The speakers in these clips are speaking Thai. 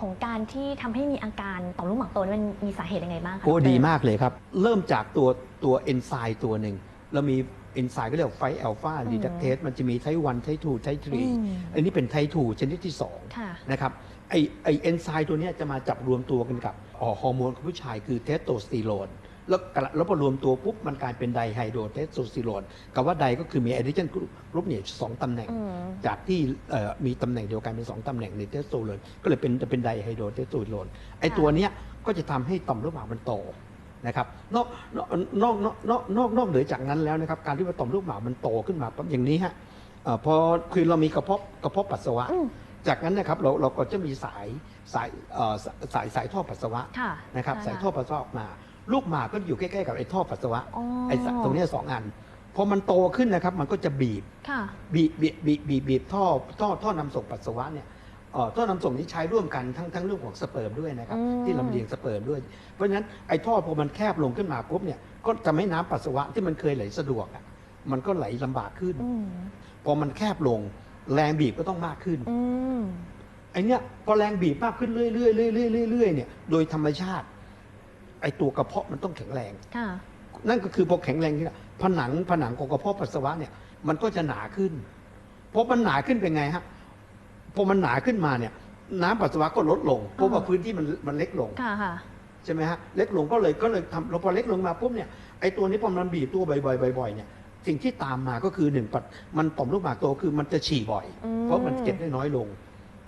ของการที่ทำให้มีอาการต่อมลูกหมากโตนี่มันมีสาเหตุยังไงบ้างคะโอ้ดรดีมากเลยครับ เริ่มจากตัวตัวเอนไซม์ตัวหนึ่งเรามีเอนไซม์ก็เรียกไฟอัลฟาอืมดีดักเทสมันจะมีไทป์วันไทป์ทูไทป์ทรีอืมอันนี้เป็นไทป์ทูชนิดที่ค่ะ2นะครับไอไอเอนไซม์ตัวเนี้ยจะมาจับรวมตัวกันกับอ๋อฮอร์โมนของผู้ชายคือเทสโทสเตอโรน แล้วกระแล้วพอรวมตัวปุ๊บมันกลายเป็นไดไฮโดรเทสโทสเตอโรนกับว่าไดก็คือมีไอเดรเจนกรุ๊ปเนี่ยสองตำแหน่งอืมจากที่เอ่อมีตำแหน่งเดียวกันเป็นสองตำแหน่งในเทสโทสเตอโรนก็เลยเป็นจะเป็นไดไฮโดรเทสโทสเตอโรนไอค่ะตัวเนี้ยก็จะทำให้ต่อมลูกหมากมันโตนะครับนอกนอกนอกนอกนอกนอกนอกเหนือจากนั้นแล้วนะครับการที่ว่าต่อมลูกหมากมันโตขึ้นมาปั๊บอย่างนี้ฮะเอ่อพอคือเรามีกระเพาะกระเพาะปัสสาวะอืมจากนั้นนะครับเราเราก็จะมีสายสายเอ่อสายสายสายท่อปัสสาวะค่ะนะครับใช่สายท่อปัสสาวะออกมา ลูกหมากก็อยู่ใกล้ๆกับไอ้ท่อปัสสาวะอ๋อไอ้สายตรงเนี้ยสองอันพอมันโตขึ้นนะครับ มันก็จะบีบ ค่ะ บีบบีบบีบบีบบีบท่อท่อท่อนำส่งปัสสาวะเนี่ยเอ่อท่อนำส่งนี้ใช้ร่วมกันทั้งทั้งเรื่องของสเปิร์มด้วยนะครับ อืม ที่ลำเลียงสเปิร์มด้วย เพราะฉะนั้นไอ้ท่อพอมันแคบลงขึ้นมาปุ๊บเนี่ยก็จะไม่น้ำปัสสาวะที่มันเคยไหลสะดวกอะมันก็ไหลลำบากขึ้น อืมพอมันแคบลง แรงบีบก็ต้องมากขึ้นอืมไอ้เนี่ยพอแรงบีบมากขึ้นเรื่อยๆเรื่อยๆเรื่อยๆเนี่ยโดยธรรมชาติ ไอ้ตัวกระเพาะมันต้องแข็งแรง ค่ะ นั่นก็คือพอแข็งแรงนี่ผนังผนังของกระเพาะปัสสาวะเนี่ยมันก็จะหนาขึ้นเพราะมันหนาขึ้นเป็นไงฮะพอมันหนาขึ้นมาเนี่ย น้ำปัสสาวะก็ลดลงเพราะว่าพื้นที่มันมันเล็กลงค่ะค่ะ ใช่ไหมฮะเล็กลงก็เลยก็เลยทำเราพอเล็กลงมาปุ๊บเนี่ยไอ้ตัวนี้พอมันบีบตัวบ่อยๆบ่อยๆเนี่ยสิ่งที่ตามมาก็คือหนึ่งปัดมันต่อมลูกหมากโตคือมันจะฉี่บ่อย อืม เพราะมันเก็บได้น้อยลง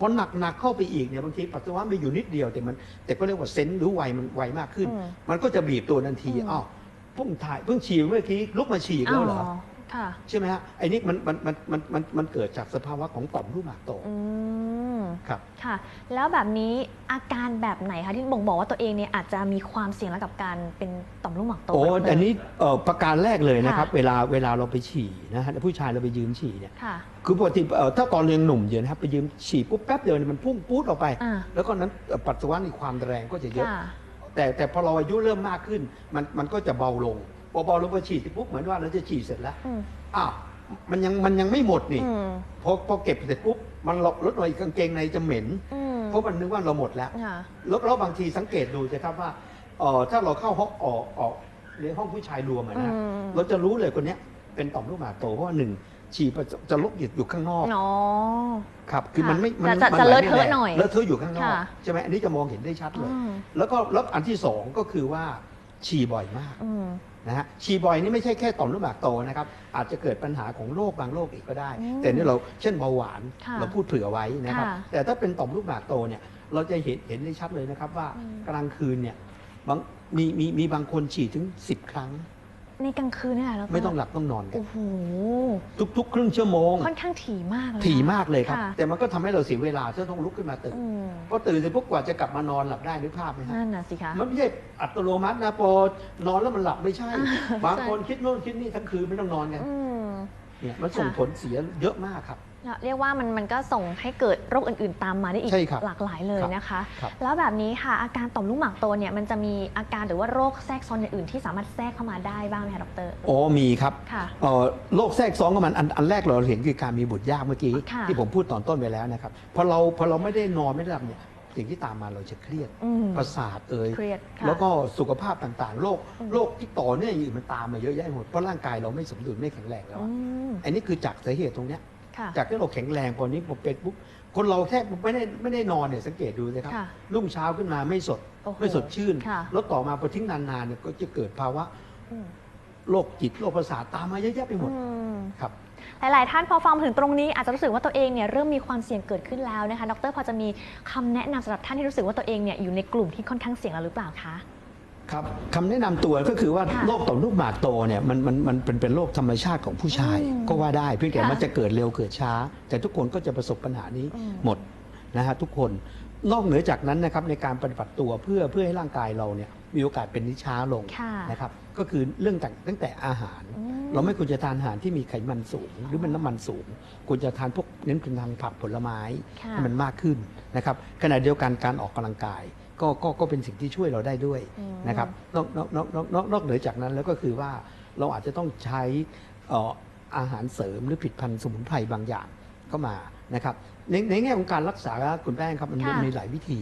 พอหนักหนักเข้าไปอีกเนี่ยบางทีปัสสาวะไม่อยู่นิดเดียวแต่มัน แต่ก็เรียกว่าเซนส์หรือไวมันไวมากขึ้นอืมมันก็จะบีบตัวทันทีอืมอ้าวเพิ่งถ่ายเพิ่งฉี่เมื่อกี้ลุกมาฉี่อีกแล้วเหรอค่ะใช่ไหมฮะไอ้นี่มันมันมันมันมันมันเกิดจากสภาวะของต่อมลูกหมากโตอืม ครับค่ะ แล้วแบบนี้อาการแบบไหนคะที่บ่งบอกว่าตัวเองเนี่ยอาจจะมีความเสี่ยงแล้วกับการเป็นต่อมลูกหมากโตโอ้แบบอันนี้เอ่อประการแรกเลยนะครับค่ะเวลาเวลาเราไปฉี่นะฮะผู้ชายเราไปยืมฉี่เนี่ยค่ะคือปกติเอ่อถ้าตอนยังหนุ่มเยอะนะครับไปยืมฉี่ปุ๊บแป๊บเดียวเนี่ยมันพุ่งปู๊ดออกไปอ่าแล้วก็นั้นเอ่อปัสสาวะในความแรงก็จะเยอะค่ะแต่แต่พอเราอายุเริ่มมากขึ้น มันมันก็จะเบาลงพอเบาลงพอฉี่เสร็จปุ๊บเหมือนว่าเราจะฉี่เสร็จแล้วอืมอ้าวมันยังมันยังไม่หมดนี่อืมพอพอเก็บเสร็จปุ๊บ มันลดลดหน่อยกางเกงในจะเหม็น อืมเพราะมันนึกว่าเราหมดแล้ว ค่ะ แล้วแล้วบางทีสังเกตดูสิครับว่าเอ่อถ้าเราเข้าห้องออกออกในห้องผู้ชายรวมอะนะอืม เราจะรู้เลยคนเนี้ยเป็นต่อมลูกหมากโตเพราะว่าหนึ่งฉี่ประจจะลุกหยุดอยู่ข้างนอกอ๋อ ครับคือค่ะมันไม่มัจะจะมัจะไหเลอะไม่เทอะแรงหน่อยเลอะเทอะอยู่ข้างนอกค่ะ ใช่ไหมอันนี้จะมองเห็นได้ชัดเลย อืมแล้วก็แล้วอันที่สองก็คือว่า ฉี่บ่อยมากอืมนะฮะฉี่บ่อยนี่ไม่ใช่แค่ต่อมลูกหมากโตนะครับ อาจจะเกิดปัญหาของโรคบางโรคอีกก็ได้อืมแต่นี่เราเช่นเบาหวานค่ะเราพูดเผื่อไว้นะครับค่ะแต่ถ้าเป็นต่อมลูกหมากโตเนี่ยเราจะเห็นเห็นได้ชัดเลยนะครับว่าอืมกลางคืนเนี่ยบางมีมีมีบางคนฉี่ถึง 10 ครั้ง ในกลางคืนนี่แหละแล้วไม่ต้องหลับต้องนอนกันโอ้โหทุก ๆ ครึ่งชั่วโมง ค่อนข้างถี่มากเลยนะ ถี่มากเลยครับ ค่ะ แต่มันก็ทำให้เราเสียเวลาที่ต้องลุกขึ้นมาตื่นอืมพอตื่นเสร็จปุ๊บกว่าจะกลับมานอนหลับได้นึกภาพไหมฮะนั่นน่ะสิคะ มันไม่ใช่อัตโนมัตินะพอนอนแล้วมันหลับไม่ใช่ อ่าบางคนคิดโน่นคิดนี่ทั้งคืนไม่ต้องนอนกันอืม เนี่ยมันส่งค่ะผลเสียเยอะมากครับ เรียกว่ามันมันก็ส่งให้เกิดโรคอื่น ๆ ตามมาได้อีกใช่ครับหลากหลายเลยครับนะคะ ครับ แล้วแบบนี้ค่ะอาการต่อมลูกหมากโตเนี่ยมันจะมีอาการหรือว่าโรคแทรกซ้อนอย่างอื่นที่สามารถแทรกเข้ามาได้บ้างไหมคะดรโอ้มีครับค่ะ เอ่อโรคแทรกซ้อนของมันอันอันแรกเราเห็นคือการมีบุตรยากเมื่อกี้ ค่ะ ที่ผมพูดตอนต้นไปแล้วนะครับพอเราพอเราไม่ได้นอนไม่ได้หลับเนี่ยสิ่งที่ตามมาเราจะเครียดอืมประสาทเอ่ยเครียดค่ะ แล้วก็สุขภาพต่างๆโรคอืม โรคที่ต่อเนื่องอยู่มันตามมาเยอะแยะหมดเพราะร่างกายเราไม่สมดุลไม่แข็งแรงแล้วอือะมอันนี้คือจากสาเหตุตรงเนี้ยค่ะ จากที่เราแข็งแรงพอนี้ผมเป็นปุ๊บคนเราแค่ไม่ได้ไม่ได้นอนเนี่ยสังเกตดูนะครับค่ะรุ่งเช้าขึ้นมาไม่สดโอ้โหไม่สดชื่นค่ะแล้วต่อมาพอทิ้งนานๆเนี่ยก็จะเกิดภาวะอืมโรคจิตโรคประสาทตามมาเยอะแยะไปหมดอืมครับหลาย ๆ ท่านพอฟังมาถึงตรงนี้อาจจะรู้สึกว่าตัวเองเนี่ยเริ่มมีความเสี่ยงเกิดขึ้นแล้วนะคะ ดรพอจะมีคำแนะนำสำหรับท่านที่รู้สึกว่าตัวเองเนี่ยอยู่ในกลุ่มที่ค่อนข้างเสี่ยงแล้วหรือเปล่าคะ ครับคำแนะนำตัวก็คือว่าค่ะโรคต่อมลูกหมากโตเนี่ยมันมันมันเป็นเป็นโรคธรรมชาติของผู้ชายอืมก็ว่าได้เพียงแต่ค่ะมันจะเกิดเร็วเกิดช้า แต่ทุกคนก็จะประสบปัญหานี้อืมหมดนะฮะทุกคนนอกเหนือจากนั้นนะครับในการปฏิบัติตัวเพื่อเพื่อให้ร่างกายเราเนี่ยมีโอกาสเป็นนิช้าลงค่ะนะครับก็คือเรื่องจากตั้งแต่อาหารอืมเราไม่ควรจะทานอาหารที่มีไขมันสูง หรือมันน้ำมันสูง ควรจะทานพวกเน้นเป็นทางผักผลไม้ค่ะให้มันมากขึ้นนะครับขณะเดียวกันการออกกำลังกาย ก็ก็ก็เป็นสิ่งที่ช่วยเราได้ด้วยอืมนะครับนอกนอกนอกนอกนอกนอกเหนือจากนั้นแล้วก็คือว่าเราอาจจะต้องใช้เอ่ออาหารเสริมหรือผลิดพันธุ์สมุนไพรบางอย่างเข้ามานะครับในในแง่ของการรักษาคุณแป้งครับมันค่ะมีหลายวิธี